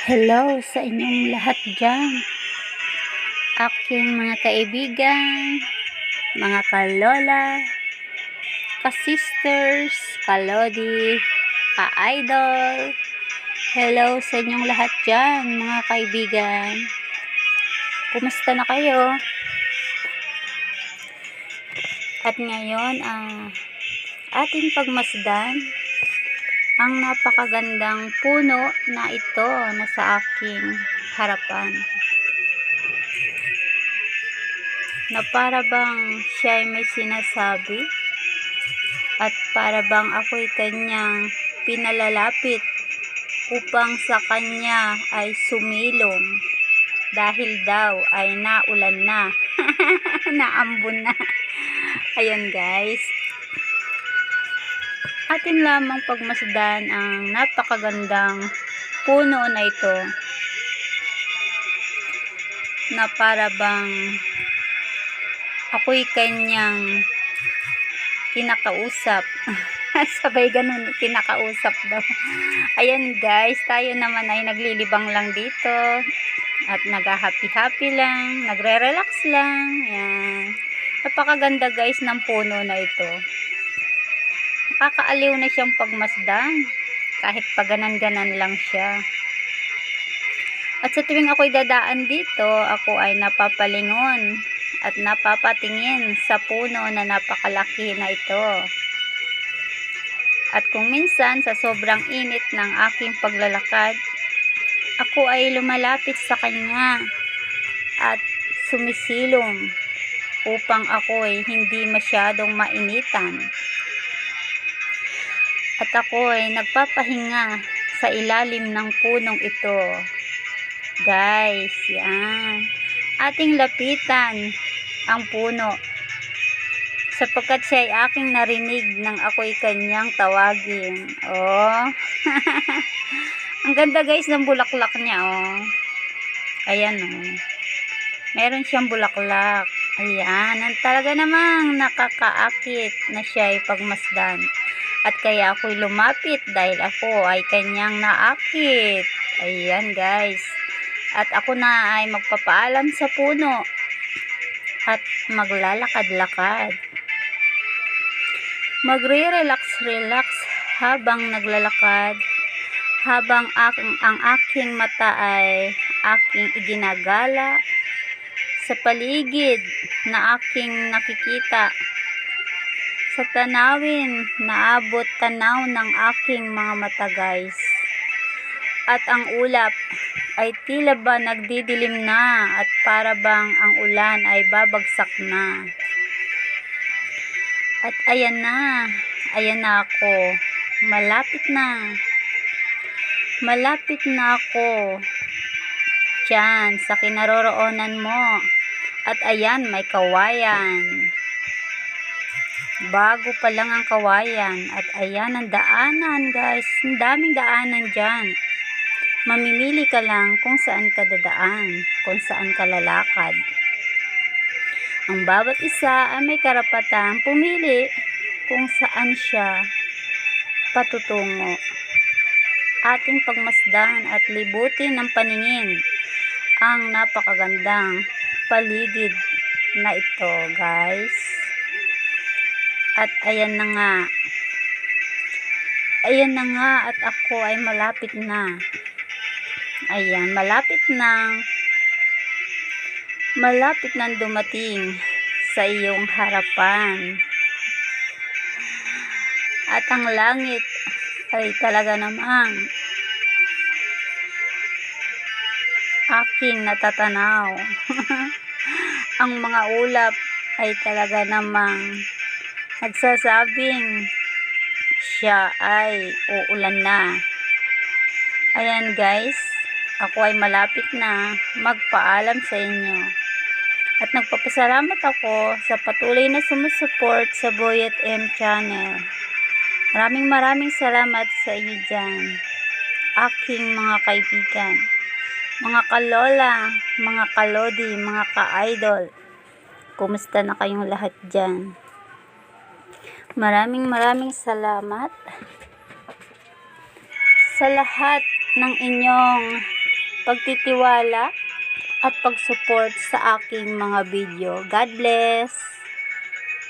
Hello sa inyong lahat dyan. Aking mga kaibigan, mga kalola, ka-sisters, kalodi, ka-idol. Hello sa inyong lahat dyan, mga kaibigan. Kumusta na kayo? At ngayon, ah, ating pagmasdan ang napakagandang puno na ito na sa aking harapan. Na para bang siya ay may sinasabi at para bang ako'y kanyang pinalalapit upang sa kanya ay sumilong dahil daw ay naulan na. Naambon na. Ayun guys atin lamang pagmasdan ang napakagandang puno na ito na para bang ako'y kanyang kinakausap. Sabay ganun kinakausap daw. Ayan guys tayo naman ay naglilibang lang dito at nag-happy happy lang nagre-relax lang. Ayan. Napakaganda guys ng puno na ito nakakaaliw na siyang pagmasdan. Kahit paganan-ganan lang siya. At sa tuwing ako'y dadaan dito ako ay napapalingon at napapatingin sa puno na napakalaki na ito. At kung minsan sa sobrang init ng aking paglalakad ako ay lumalapit sa kanya at sumisilong upang ako ay hindi masyadong mainitan at ako ay nagpapahinga sa ilalim ng punong ito. Guys, yan. Ating lapitan ang puno sapagkat siya ay aking narinig nang ako'y kanyang tawagin. Oh. ang ganda guys ng bulaklak niya, oh. Ayan, oh. Meron siyang bulaklak. Ayan, ang talaga namang nakakaakit na siya ay pagmasdan. At kaya ako'y lumapit dahil ako ay kanyang naakit. Ayan guys. At ako na ay magpapaalam sa puno. At maglalakad-lakad. Magre-relax-relax habang naglalakad. Habang aking, ang aking mata ay aking iginagala sa paligid na aking nakikita sa tanawin naabot tanaw ng aking mga mata guys. At ang ulap ay tila ba nagdidilim na at para bang ang ulan ay babagsak na? At ayan na ayan na ako. Malapit na. Malapit na ako. Dyan sa kinaroroonan mo. At ayan may kawayan bago pa lang ang kawayan at ayan ang daanan guys. Ang daming daanan dyan. Mamimili ka lang kung saan ka dadaan kung saan ka lalakad. Ang bawat isa ay may karapatang pumili kung saan siya patutungo. Ating pagmasdan at libutin ng paningin ang napakagandang paligid na ito guys at ayan na nga. Ayan na nga at ako ay malapit na. Ayan, malapit na. Malapit na dumating sa iyong harapan. At ang langit ay talaga namang aking natatanaw. ang mga ulap ay talaga namang nagsasabing siya ay uulan na. Ayan guys, ako ay malapit na magpaalam sa inyo. At nagpapasalamat ako sa patuloy na sumusuport sa Boyet M channel. Maraming maraming salamat sa inyo dyan. Aking mga kaibigan, mga kalola, mga kalodi, mga ka-idol. Kumusta na kayong lahat dyan? Maraming maraming salamat sa lahat ng inyong pagtitiwala at pag-support sa aking mga video. God bless!